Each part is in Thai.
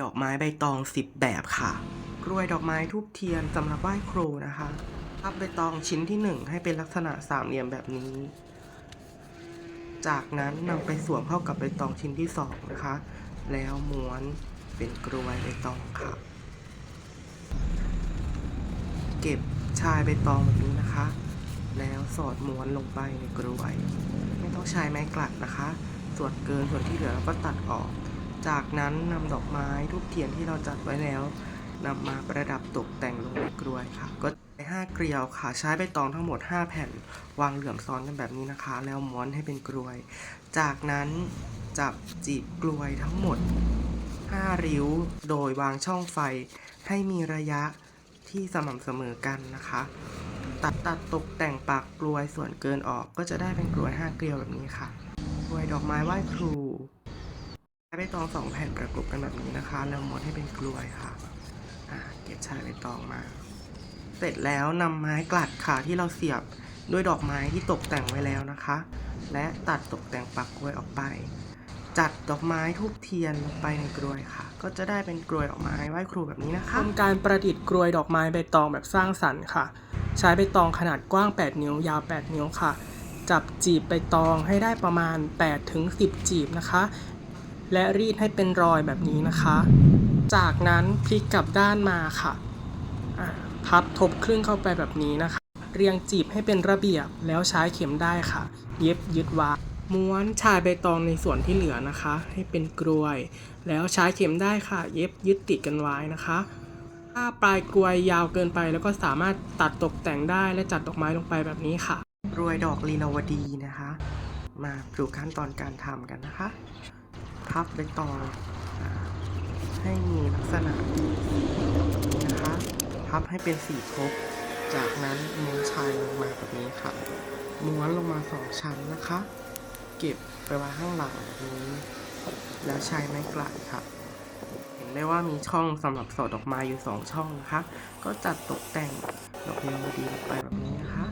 ดอกไม้ใบตองสิบแบบค่ะ กล้วยดอกไม้ทูบเทียนสำหรับไหว้ครูนะคะพับใบตองชิ้นที่หนึ่งให้เป็นลักษณะสามเหลี่ยมแบบนี้ จากนั้นนำไปสวมเข้ากับใบตองชิ้นที่สองนะคะ แล้วม้วนเป็นกล้วยใบตองค่ะ เก็บชายใบตองแบบนี้นะคะ แล้วสอดม้วนลงไปในกล้วย ไม่ต้องใช้ไม้กลัดนะคะ ส่วนเกินส่วนที่เหลือเราก็ตัดออก จากนั้นนำดอกไม้ทูบเทียนที่เราจัดไว้แล้วนำมาประดับตกแต่งลงในกลวยค่ะ ก็ได้ห้าเกลียวค่ะ ใช้ใบตองทั้งหมด 5 แผ่น วางเหลื่อมซ้อนกันแบบนี้นะคะ แล้วม้วนให้เป็นกลวย จากนั้นจับจีบกลวยทั้งหมด 5 ริ้ว โดยวางช่องไฟให้มีระยะที่สม่ำเสมอกันนะคะ ตัดตัดตกแต่งปากกลวยส่วนเกินออกก็จะได้เป็นกลวยห้าเกลียวแบบนี้ค่ะกลวยดอกไม้ไหว้ครู ใช้ใบตองสองแผ่นประกบกันแบบนี้นะคะ แล้วม้วนให้เป็นกลวยค่ะเก็บชายใบตองมา เสร็จแล้วนำไม้กลัดค่ะที่เราเสียบด้วยดอกไม้ที่ตกแต่งไว้แล้วนะคะ และตัดตกแต่งปักกลวยออกไป จัดดอกไม้ทูบเทียนลงไปในกลวยค่ะ ก็จะได้เป็นกลวยดอกไม้ไหว้ครูแบบนี้นะคะทำการประดิษฐ์กลวยดอกไม้ใบตองแบบสร้างสรรค์ค่ะ ใช้ใบตองขนาดกว้าง 8 นิ้วยาว 8 นิ้วค่ะจับจีบใบตองให้ได้ประมาณ8ถึง10 จีบนะคะ และรีดให้เป็นรอยแบบนี้นะคะ จากนั้นพลิกกลับด้านมาค่ะพับทบครึ่งเข้าไปแบบนี้นะคะ เรียงจีบให้เป็นระเบียบแล้วใช้เข็มได้ค่ะ เย็บยึดวาม้วนชายใบตองในส่วนที่เหลือนะคะ ให้เป็นกลวย แล้วใช้เข็มได้ค่ะ เย็บยึดติดกันไว้นะคะ ถ้าปลายกลวยยาวเกินไป แล้วก็สามารถตัดตกแต่งได้และจัดดอกไม้ลงไปแบบนี้ค่ะรวยดอกลีลาวดีนะคะ มาดูขั้นตอนการทำกันนะคะ พับใบตองอให้มีลักษณะนะคะ พับให้เป็นสี่ทบ จากนั้นม้วนชายลงมาแบบนี้ค่ะ ม้วนลงมาสองชั้นนะคะ เก็บไปไว้ข้างหลังแบบนี้ แล้วใช้ไม้กลัดค่ะเห็นได้ว่ามีช่องสำหรับสอดดอกม้อยู่สองช่องนะคะ ก็จัดตกแต่งดอกลีลาวดีไปแบบนี้นะคะ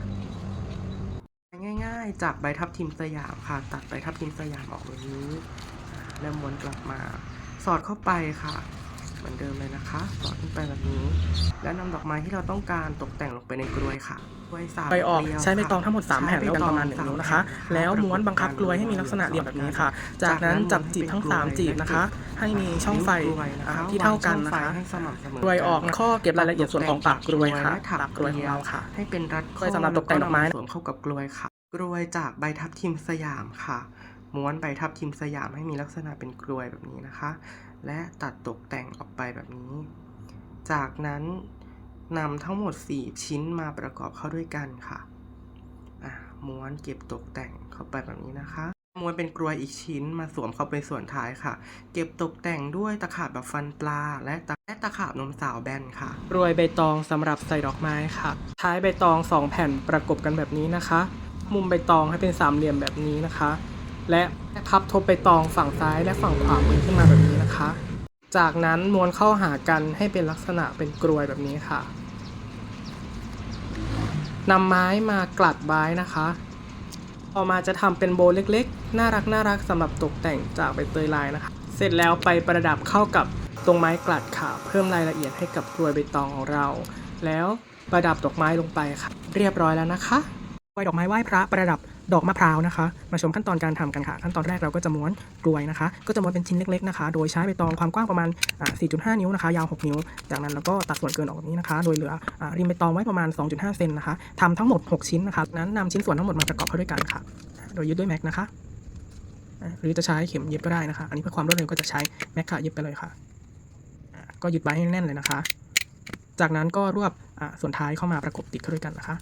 ง่ายๆ จากใบทับทิมสยามค่ะ ตัดใบทับทิมสยามออกแบบนี้ แล้วม้วนกลับมา สอดเข้าไปค่ะ เหมือนเดิมเลยนะคะ สอดขึ้นไปแบบนี้ แล้วนำดอกไม้ที่เราต้องการตกแต่งลงไปในกลวยค่ะกลวยสามไปออกเกลียวใช้ใบตองค่ะทั้งหมด 3 แผ่นแล้วกันประมาณหนึ่งนิ้วนะคะ แล้วม้วนบังคับกลวยให้มีลักษณะเรียบแบบนี้ค่ะ จากนั้นจับจีบทั้ง 3 จีบนะคะ ให้มีช่องไฟนิ้วกลวยนะอ่าคะที่เท่ากันนะวงช่องไฟคะให้สม่ำเสมอกลวยออกข้อเก็บรายละเอียดส่วนของปากกลวยค่ะและถักปากกลวยของเราค่ะ ให้เป็นรัดกลวยสำหรับตกแต่งดอกไม้สวมเข้ากับกลวยค่ะ กลวยจากใบทับทิมสยามค่ะ ม้วนใบทับทิมสยามให้มีลักษณะเป็นกลวยแบบนี้นะคะ และตัดตกแต่งออกไปแบบนี้ จากนั้นนำทั้งหมด 4 ชิ้นมาประกอบเข้าด้วยกันค่ะอะม้วนเก็บตกแต่งเข้าไปแบบนี้นะคะ ม้วนเป็นกลวยอีกชิ้นมาสวมเข้าไปส่วนท้ายค่ะ เก็บตกแต่งด้วยตะขาบแบบฟันปลา และตะและตะขาบนมสาวแบนค่ะกลวยใบตองสำหรับใส่ดอกไม้ค่ะใช้ใบตอง 2 แผ่นประกบกันแบบนี้นะคะ มุมใบตองให้เป็นสามเหลี่ยมแบบนี้นะคะ และพับทบใบตองฝั่งซ้ายและฝั่งขวามือขึ้นมาแบบนี้นะคะ จากนั้นม้วนเข้าหากันให้เป็นลักษณะเป็นกลวยแบบนี้ค่ะนำไม้มากลัดไว้นะคะต่อมาจะทำเป็นโบเล็กๆ น่ารักน่ารักสำหรับตกแต่งจากใบเตยลายนะคะ เสร็จแล้วไปประดับเข้ากับตรงไม้กลัดค่ะ เพิ่มรายละเอียดให้กับกลวยใบตองของเรา แล้วประดับดอกไม้ลงไปค่ะ เรียบร้อยแล้วนะคะ กลวยดอกไม้ไหว้พระประดับดอกมะพร้าวนะคะ มาชมขั้นตอนการทำกันค่ะ ขั้นตอนแรกเราก็จะม้วนกลวยนะคะ ก็จะม้วนเป็นชิ้นเล็กๆนะคะ โดยใช้ใบตองความกว้างประมาณ 4.5 นิ้วนะคะ ยาว 6 นิ้ว จากนั้นเราก็ตัดส่วนเกินออกแบบนี้นะคะ โดยเหลือริมใบตองไว้ประมาณ 2.5 เซนนะคะทำทั้งหมด 6 ชิ้นนะคะ นั้นนำชิ้นส่วนทั้งหมดมาประกอบเข้าด้วยกันค่ะ โดยยึดด้วยแม็กนะคะ หรือจะใช้เข็มเย็บก็ได้นะคะ อันนี้เพื่อความรวดเร็วก็จะใช้แม็กค่ะเย็บไปเลยค่ะ ก็ยึดไว้ให้แน่นเลยนะคะ จากนั้นก็รวบส่วนท้ายเข้ามาประกบติดเข้าด้วยกันนะคะ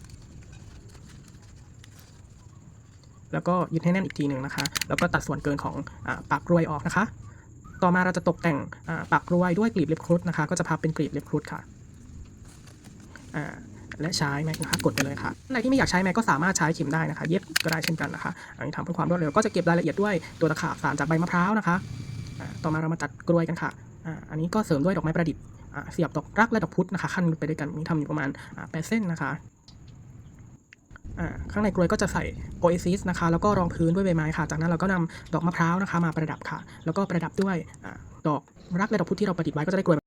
แล้วก็ยึดให้แน่นอีกทีหนึ่งนะคะ แล้วก็ตัดส่วนเกินของอปากกรวยออกนะคะ ต่อมาเราจะตกแต่งปากกรวยด้วยกลีบเล็บครุฑนะคะ ก็จะพับเป็นกลีบเล็บครุฑค่ะและใช้แม็กนะคะกดไปเลยค่ะท่านที่ไม่อยากใช้แม็กก็สามารถใช้เข็มได้นะคะ เย็บก็ได้เช่นกันนะคะ อันนี้ทำเพื่อความรวดเร็วก็จะเก็บรายละเอียดด้วยตัวตะขาบสารจากใบมะพร้าวนะคะต่อมาเรามาจัดกรวยกันค่ะ อันนี้ก็เสริมด้วยดอกไม้ประดิษฐ์เสียบดอกรักและดอกพุธนะคะขั้นไปด้วยกันมีทำอยู่ประมาณแปดเส้นนะคะ ข้างในกลวยก็จะใส่โอเอซิสนะคะแล้วก็รองพื้นด้วยใบไม้ค่ะ จากนั้นเราก็นำดอกมะพร้าวนะคะมาประดับค่ะ แล้วก็ประดับด้วยอดอกรักและดอกพุธที่เราประดิษฐ์ไว้ก็จะได้กลวย